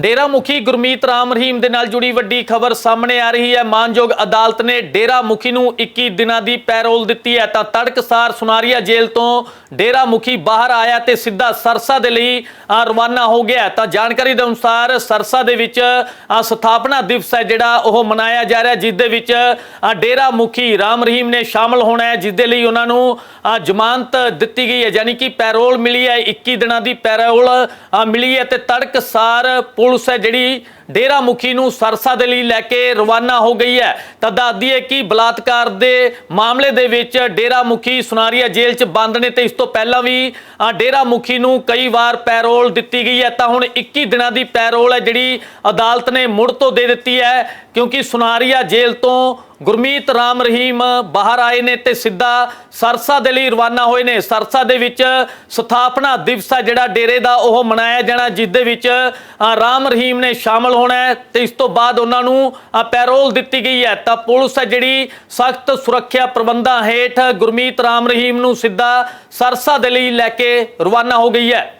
ਡੇਰਾ ਮੁਖੀ ਗੁਰਮੀਤ ਰਾਮ ਰਹੀਮ ਦੇ ਨਾਲ ਜੁੜੀ ਵੱਡੀ ਖਬਰ ਸਾਹਮਣੇ ਆ ਰਹੀ ਹੈ। ਮਾਨਯੋਗ ਅਦਾਲਤ ਨੇ ਡੇਰਾ ਮੁਖੀ ਨੂੰ 21 ਦਿਨਾਂ ਦੀ ਪੈਰੋਲ ਦਿੱਤੀ ਹੈ ਤਾਂ ਤੜਕਸਾਰ ਸੁਨਾਰੀਆ ਜੇਲ੍ਹ ਤੋਂ ਡੇਰਾ ਮੁਖੀ ਬਾਹਰ ਆਇਆ ਤੇ ਸਿੱਧਾ ਸਰਸਾ ਦੇ ਲਈ ਰਵਾਨਾ ਹੋ ਗਿਆ ਤਾਂ ਜਾਣਕਾਰੀ ਦੇ ਅਨੁਸਾਰ ਸਰਸਾ ਦੇ ਵਿੱਚ ਸਥਾਪਨਾ ਦਿਵਸ ਹੈ ਜਿਹੜਾ ਉਹ ਮਨਾਇਆ ਜਾ ਰਿਹਾ, ਜਿਸ ਦੇ ਵਿੱਚ ਡੇਰਾ ਮੁਖੀ ਰਾਮ ਰਹੀਮ ਨੇ ਸ਼ਾਮਲ ਹੋਣਾ ਹੈ, ਜਿਸ ਦੇ ਲਈ ਉਹਨਾਂ ਨੂੰ ਜ਼ਮਾਨਤ ਦਿੱਤੀ ਗਈ ਹੈ। ਯਾਨੀ ਕਿ ਪੈਰੋਲ ਮਿਲੀ ਹੈ 21 ਦਿਨਾਂ ਦੀ ਪੈਰੋਲ ਮਿਲੀ ਹੈ ਤੇ ਤੜਕਸਾਰ ਪੁਲਿਸ ਹੈ ਜਿਹੜੀ ਡੇਰਾ ਮੁਖੀ ਨੂੰ ਸਰਸਾ ਦੇ ਲਈ ਲੈ ਕੇ ਰਵਾਨਾ ਹੋ ਗਈ ਹੈ। ਤਾਂ ਦੱਸਦੀ ਹੈ ਕਿ ਬਲਾਤਕਾਰ ਦੇ ਮਾਮਲੇ ਦੇ ਵਿੱਚ ਡੇਰਾ ਮੁਖੀ ਸੁਨਾਰੀਆ ਜੇਲ੍ਹ 'ਚ ਬੰਦ ਨੇ ਤੇ ਇਸ ਤੋਂ ਪਹਿਲਾਂ ਵੀ ਡੇਰਾ ਮੁਖੀ ਨੂੰ ਕਈ ਵਾਰ ਪੈਰੋਲ ਦਿੱਤੀ ਗਈ ਹੈ। ਤਾਂ ਹੁਣ 21 ਦਿਨਾਂ ਦੀ ਪੈਰੋਲ ਹੈ ਜਿਹੜੀ ਅਦਾਲਤ ਨੇ ਮੁੜ ਤੋਂ ਦੇ ਦਿੱਤੀ ਹੈ, ਕਿਉਂਕਿ ਸੁਨਾਰੀਆ ਜੇਲ੍ਹ ਤੋਂ ਗੁਰਮੀਤ ਰਾਮ ਰਹੀਮ ਬਾਹਰ ਆਏ ਨੇ ਤੇ ਸਿੱਧਾ ਸਰਸਾ ਦੇ ਲਈ ਰਵਾਨਾ ਹੋਏ ਨੇ। ਸਰਸਾ ਦੇ ਵਿੱਚ ਸਥਾਪਨਾ ਦਿਵਸ ਹੈ ਜਿਹੜਾ ਡੇਰੇ ਦਾ, ਉਹ ਮਨਾਇਆ ਜਾਣਾ, ਜਿਸ ਦੇ ਵਿੱਚ ਰਾਮ ਰਹੀਮ ਨੇ ਸ਼ਾਮਲ ਹੋਣਾ ਹੈ ਤੇ ਇਸ ਤੋਂ ਬਾਅਦ ਉਹਨਾਂ ਨੂੰ ਪੈਰੋਲ ਦਿੱਤੀ ਗਈ ਹੈ। ਤਾਂ ਪੁਲਿਸ ਹੈ ਜਿਹੜੀ ਸਖਤ ਸੁਰੱਖਿਆ ਪ੍ਰਬੰਧਾਂ ਹੇਠ ਗੁਰਮੀਤ ਰਾਮ ਰਹੀਮ ਨੂੰ ਸਿੱਧਾ ਸਰਸਾ ਦੇ ਲਈ ਲੈ ਕੇ ਰਵਾਨਾ ਹੋ ਗਈ ਹੈ।